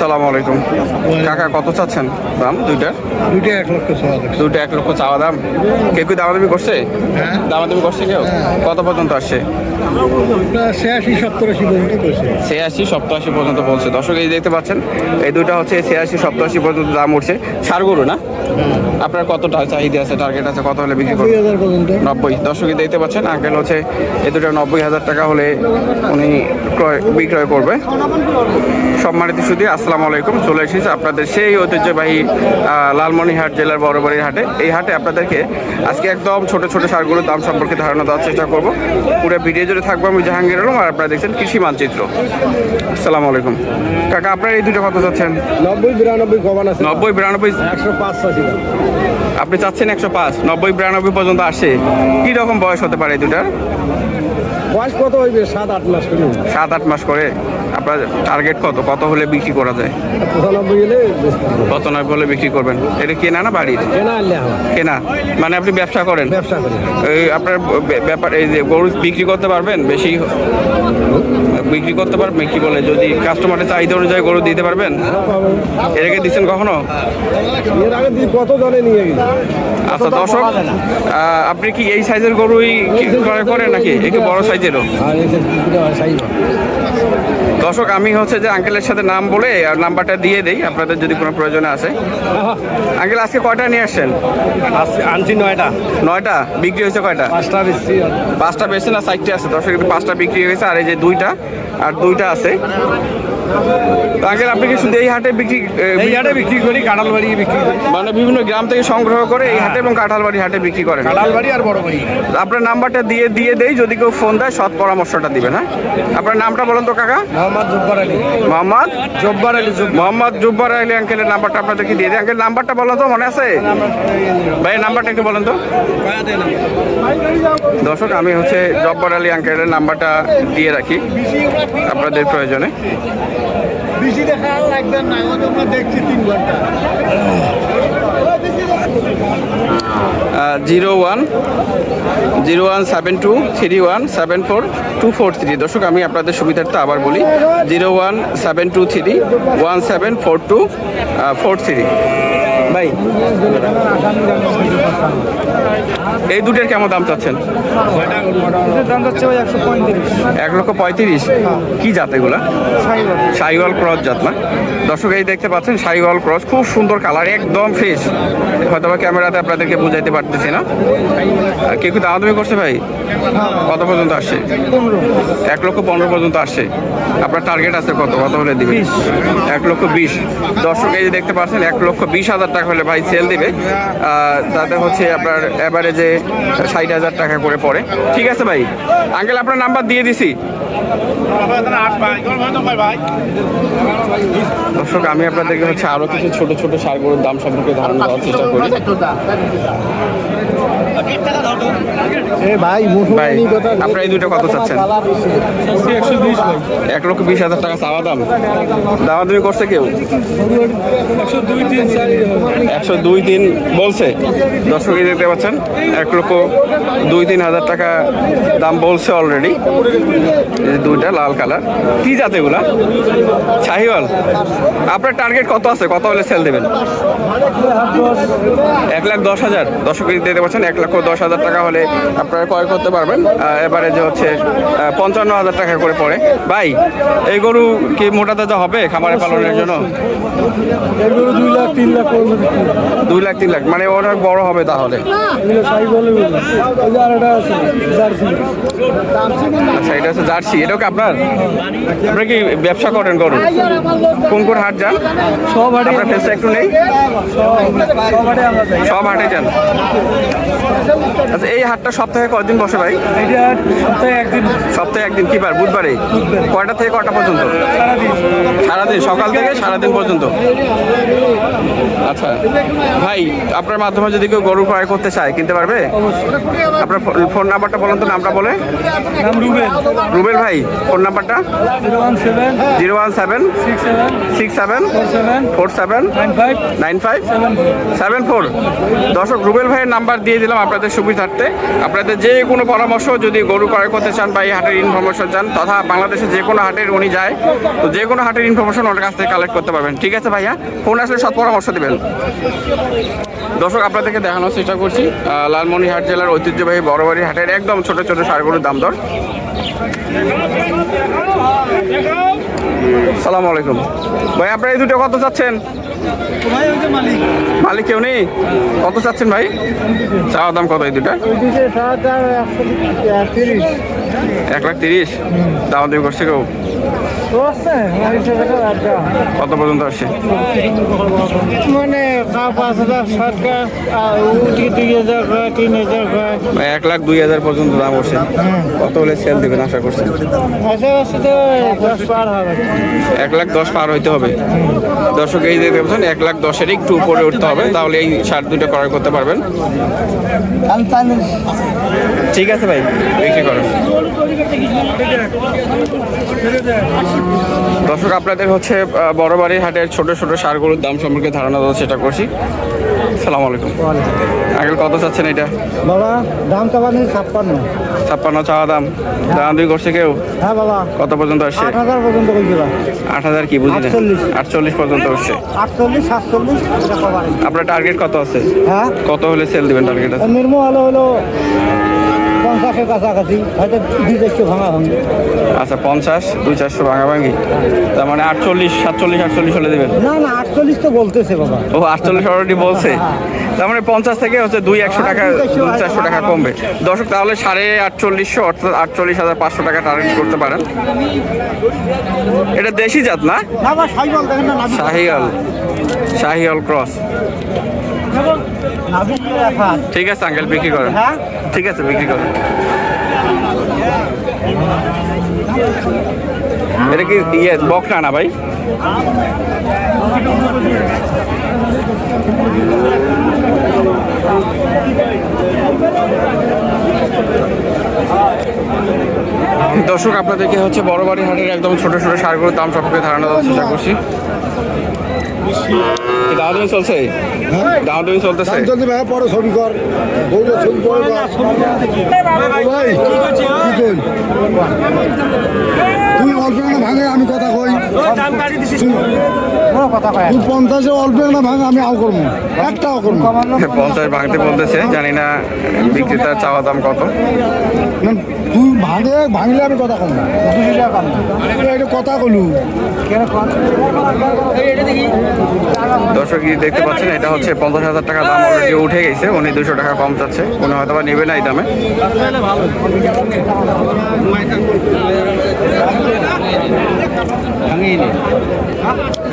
সালামু আলাইকুম। কাকা কত চাচ্ছেন দাম দুইটা? দুইটা এক লক্ষ লাখ দুইটা এক লক্ষ চাওয়া দাম। কেউ কি দামাদামি করছে? হ্যাঁ। দামাদামি করছে কেউ? কত পর্যন্ত আসছে? ছিয়াশি সত্তর আশি পর্যন্ত ছিয়াশি সপ্তাশি পর্যন্ত বলছে দর্শক এই দেখতে পাচ্ছেন এই দুইটা হচ্ছে ছিয়াশি সপ্তাশি পর্যন্ত দাম উঠছে। সার না? আপনার কতটা চাহিদা আছে? টার্গেট আছে? কত হলে বিক্রি করবেন? নব্বই। দর্শকই দেখতে পাচ্ছেন আঙ্কেল হচ্ছে এই দুটো নব্বই হাজার টাকা হলে উনি ক্রয় বিক্রয় করবে। সম্মানিত সুদী আসসালামু আলাইকুম চলে এসেছি আপনাদের সেই ঐতিহ্যবাহী আহ, লালমনিরহাট জেলার বড়বাড়ির হাটে। এই হাটে আপনাদেরকে আজকে একদম ছোট ছোট সারগুলোর দাম সম্পর্কে ধারণা দেওয়ার চেষ্টা করব। পুরো ভিডিও জুড়ে থাকব আমি জাহাঙ্গীর আলম আর আপনারা দেখছেন কৃষি মানচিত্র। আসসালামু আলাইকুম। কাকা আপনার এই দুটো কত চাচ্ছেন? নব্বই বিরানব্বই কমান আছে। নব্বই বিরানব্বই একশো পাঁচ আপনি চাচ্ছেন একশো পাঁচ নব্বই বিরানব্বই পর্যন্ত আসে। কী রকম বয়স হতে পারে এই দুটার? বয়স কত হইবে? সাত আট মাস করে। সাত আট মাস করে। আপনার টার্গেট কত? কত হলে বিক্রি করা যায়? পঁচানব্বই। কত নয় হলে বিক্রি করবেন। এটা কেনা না বাড়ির? কেনা মানে আপনি ব্যবসা করেন? ব্যবসা আপনার ব্যাপার এই যে গরু বিক্রি করতে পারবেন? বেশি বিক্রি করতে পারবেন? কি বলে যদি কাস্টমারের চাহিদা অনুযায়ী গরু দিতে পারবেন? এর আগে দিচ্ছেন কখনো? কত জনে নিয়ে আচ্ছা দর্শক আপনি কি এই সাইজের গরুই করেন নাকি? একটু বড় সাইজেরও দর্শক আমি হচ্ছে যে আঙ্কেলের সাথে নাম বলে আর নাম্বারটা দিয়ে দিই আপনাদের যদি কোনো প্রয়োজনে আসে। আঙ্কেল আজকে কয়টা নিয়ে আসছেন? আনছি নয়টা। নয়টা? বিক্রি হয়েছে কয়টা? পাঁচটা বেশি পাঁচটা বেশি না সাইটটি আছে। দর্শক পাঁচটা বিক্রি হয়েছে আর এই যে দুইটা আর দুইটা আছে। আঙ্কেল আপনি কি শুধু এই হাটে বিক্রি এই হাটে বিক্রি করি কাঁঠাল বাড়ি বিক্রি করি। মানে বিভিন্ন গ্রাম থেকে সংগ্রহ করে এই হাটে এবং কাঁঠালবাড়ি হাটে বিক্রি করেন। কাঁঠাল বাড়ি আর বড় বাড়ি আপনার নাম্বারটা দিয়ে দিয়ে দেই যদি কেউ ফোন দেয় সৎ পরামর্শটা দিবেন হ্যাঁ? আপনার নামটা বলেন তো কাকা? মোহাম্মদ জব্বার আলী। মোহাম্মদ? জব্বার আলী জব্বার। মোহাম্মদ জুব্বার আলী আঙ্কেলের নাম্বারটা আপনাদেরকে দিয়ে দিই। আঙ্কেল নাম্বারটা বলেন তো মনে আছে? ভাই নাম্বারটা একটু বলেন তো। দর্শক আমি হচ্ছে জব্বার আলী আঙ্কেলের নাম্বারটা দিয়ে রাখি আপনাদের প্রয়োজনে। বেশি দেখা লাগবে না আমরা দেখছি তিন ঘণ্টা। Zero one zero one seven two, three one seven four two four three দর্শক, আমি আপনাদের সুবিধার্থে আবার বলি, zero one seven two three, one seven four two four three. ভাই। এই দুটোর কেমন দাম চাচ্ছেন? দাম যাচ্ছে ভাই একশো পঁয়ত্রিশ। এক লক্ষ পঁয়ত্রিশ? কি জাত এগুলা? সাইওয়াল। ক্রস জাত না? দর্শক এই দেখতে পাচ্ছেন সাইওয়াল ক্রস খুব সুন্দর কালার একদম ফ্রেশ। হয়তো বা ক্যামেরাতে আপনাদেরকে বুঝাইতে পারতেছি না। আর কেউ কি দামাদামি করছে ভাই? কত পর্যন্ত আসছে? এক লক্ষ পনেরো পর্যন্ত আসছে। আপনার টার্গেট আছে কত? কত হলে দিবে এক লক্ষ বিশ। দর্শক এই যে দেখতে পাচ্ছেন এক লক্ষ বিশ হাজার টাকা হলে ভাই সেল দিবে। তাতে হচ্ছে আপনার অ্যাভারেজে ষাট হাজার টাকা করে পড়ে। ঠিক আছে ভাই। আঙ্কেল, আপনার নাম্বার দিয়ে দিছি। দর্শক, আমি আপনাদেরকে হচ্ছে আরও কিছু ছোট ছোট সারগুলোর দাম সম্পর্কে ধারণা দেওয়ার চেষ্টা করি। আপনার এই দুটো কত চাচ্ছেন? একশো বিশ এক লক্ষ বিশ হাজার টাকা চাওয়া দাম। দামা তুমি করছে কেউ? একশো দুই তিন একশো দুই তিন বলছে। দর্শক এই দেখতে পাচ্ছেন এক লক্ষ দুই তিন হাজার টাকা দাম বলছে অলরেডি দুইটা লাল কালার। কি জাত এগুলা? শাহিওয়াল। আপনার টার্গেট কত আছে? কত হলে সেল দেবেন? এক লাখ দশ হাজার। দর্শক এই দেখতে পাচ্ছেন এক লক্ষ দশ হাজার টাকা হলে আপনারা ক্রয় করতে পারবেন। এবারে যে হচ্ছে পঞ্চান্ন হাজার টাকা করে পড়ে। ভাই এই গরু কি মোটা তাজা হবে খামারে পালনের জন্য? দুই লাখ তিন লাখ দুই লাখ তিন লাখ। মানে অনেক বড় হবে তাহলে? আচ্ছা এটা হচ্ছে জার্সি। এটাও কি আপনার? আপনি কি ব্যবসা করেন করুন কোন কোন হাট যান? সব হাটে আপনার ফেসে একটু নেই? সব হাটে যান। আচ্ছা এই হাটটা সপ্তাহে কদিন বসে ভাই? সপ্তাহে একদিন সপ্তাহে একদিন কি বার বুধবারে? কয়টা থেকে কয়টা পর্যন্ত? সারাদিন সকাল থেকে সারাদিন পর্যন্ত। আচ্ছা ভাই আপনার মাধ্যমে যদি কেউ গরু ক্রয় করতে চায় কিনতে পারবে? আপনার ফোন নাম্বারটা বলেন তো নামটা বলে। রুবেল। রুবেল ভাই ফোন নাম্বারটা? Zero one seven six seven six seven four seven nine five seven four দর্শক রুবেল ভাইয়ের নাম্বার দিয়ে দিলাম আপনাদের সুবিধার্থে। আপনাদের যে কোনো পরামর্শ যদি গরু ক্রয় করতে চান বা এই হাটের ইনফরমেশন চান তথা বাংলাদেশে যে কোনো হাটের উনি যায় তো যে কোনো হাটের ইনফরমেশন ওনার কাছ থেকে কালেক্ট করতে পারবেন। ঠিক আছে ভাইয়া? ফোন আসলে সব পরামর্শ দেবেন। দর্শক আপনাদেরকে দেখানোর চেষ্টা করছি। আহ, লালমনিরহাট জেলার ঐতিহ্যবাহী বড়বাড়ি হাটের একদম ছোট ছোট সারগুলোর দাম দর। সালাম আলাইকুম। ভাই আপনারা এই দুটো কত চাচ্ছেন? মালিক। কেউ নেই? কত চাচ্ছেন ভাই? চাওয়া দাম কত এই দুটা এক লাখ তিরিশ? দাম দামি করছে কেউ তো আছে মালিক আড্ডা কত পর্যন্ত আসছে? মানে পাঁচ হাজার সরকার আর দুই হাজার তিন হাজার এক লাখ দুই হাজার পর্যন্ত দাম উঠছে কত হলে সেল দেবেন আশা করছেন? এক লাখ দশ পার হইতে হবে। দর্শক এই যে দেখছেন এক লাখ দশের একটু উপরে উঠতে হবে তাহলে এই শার্ট দুটো ক্রয় করতে পারবেন। ঠিক আছে ভাই বিক্রি করেন। দর্শক আপনাদের হচ্ছে বড় বাড়ির হাটের ছোট ছোট সারগুলোর দাম সম্পর্কে ধারণা দেওয়ার চেষ্টা করছি। সালাম আলাইকুম। আগে কত চাচ্ছেন এটা? বাবা দাম পানি ছাপ্পান্ন। ছাপ্পান্ন চাওয়া দাম। দাম দুই করছে কেউ? হ্যাঁ বাবা। কত পর্যন্ত আসছে? আট হাজার পর্যন্ত আট হাজার কি বুঝি না? আটচল্লিশ। পর্যন্ত আসছে। আটচল্লিশ সাতচল্লিশ আপনার টার্গেট কত আছে? হ্যাঁ। কত হলে সেল দিবেন টার্গেট আছে? নির্ম হলো হলো পঞ্চাশের কাছাকাছি হয়তো দুই চারশো ভাঙা ভাঙবে আচ্ছা পঞ্চাশ দুই চারশো ভাঙাভাঙি। তার মানে আটচল্লিশ সাতচল্লিশ আটচল্লিশ হলে দেবেন? না না আটচল্লিশ তো বলতেছে বাবা। ও আটচল্লিশ অলরেডি বলছে। তার মানে পঞ্চাশ থেকে হচ্ছে দুই একশো টাকা দুই চারশো টাকা কমবে। দর্শক তাহলে সাড়ে আটচল্লিশশো অর্থাৎ আটচল্লিশ হাজার পাঁচশো টাকা টার্গেট করতে পারেন। এটা দেশি জাত না? শাহিয়াল শাহিয়াল ক্রস ঠিক আছে আঙ্কেল বিক্রি করো। হ্যাঁ? ঠিক আছে বিক্রি করেন এটা কি ইয়ে বকনা না ভাই? দর্শক আপনাদেরকে হচ্ছে বড় বাড়ি হাটের একদম ছোট ছোট সারগুলোর দাম সম্পর্কে ধারণা দেওয়ার চেষ্টা করছি। দাওয়াদামি চলছে? দাওয়াদামি চলতেছে। চলতে ভাই পরে ছবি কর। বউটা ছবি পরে ভাই তুই অল্প ভাঙে আমি কথা কই। কোনো কথা কয় পঞ্চাশে অল্প একটা ভাঙে আমি আও করব। একটাও করব। পঞ্চাশ ভাঙতে বলতেছে জানি না বিক্রেতার চাওয়া দাম কত। তুই ভাঙে ভাঙলে আমি কথা কম দুশো টাকা এটা কথা কলু। দর্শক দেখতে পাচ্ছেন এটা হচ্ছে পঞ্চাশ হাজার টাকা দাম অলরেডি উঠে গেছে উনি দুশো টাকা কম চাচ্ছে। উনি হয়তো বা নেবে না এই দামে।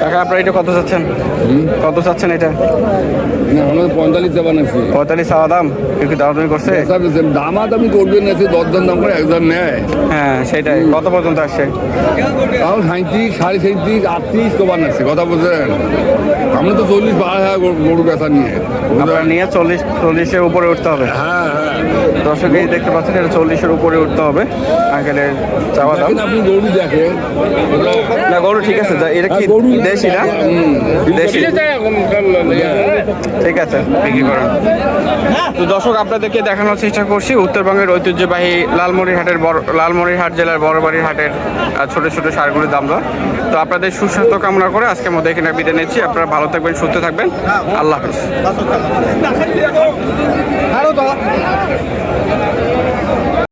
কাকা আপনার এটা কত চাচ্ছেন? কত চাচ্ছেন এটা? পঁয়তাল্লিশ দেওয়া নাকি পঁয়তাল্লিশ চাওয়া দাম? একটু দাম করছে? দামা দামি করবেন না দশজন দাম করে একজন নেয়। হ্যাঁ সেটাই। কত পর্যন্ত আসছে? তাও সাঁত্রিশ সাড়ে সাঁত্রিশ আটত্রিশ তোমার নাচ্ছে কথা বলছেন আমরা তো চল্লিশ বারো হাজার গরু- বেচা নিয়ে। আপনার নিয়ে চল্লিশ চল্লিশের উপরে উঠতে হবে। হ্যাঁ হ্যাঁ। দর্শক এই দেখতে পাচ্ছেন এটা চল্লিশের উপরে উঠতে হবে। আঙ্কেলের চাওয়া দাম। আপনি গরু দেখেন। না গরু ঠিক আছে এটা কি হ্যাঁ, গরু দেশি? না দেশি ঠিক আছে বিক্রি করেন তো দর্শক আপনাদেরকে দেখানোর চেষ্টা করছি উত্তরবঙ্গের ঐতিহ্যবাহী লালমনিরহাটের বড় লালমনিরহাট জেলার বড়বাড়ির হাটের ছোট ছোট সারগুলির দাম দর। তো আপনাদের সুস্বাস্থ্য কামনা করে আজকের মধ্যে এখানে বিদায় নিচ্ছি। আপনারা ভালো থাকবেন সুস্থ থাকবেন। আল্লাহ হাফিজ।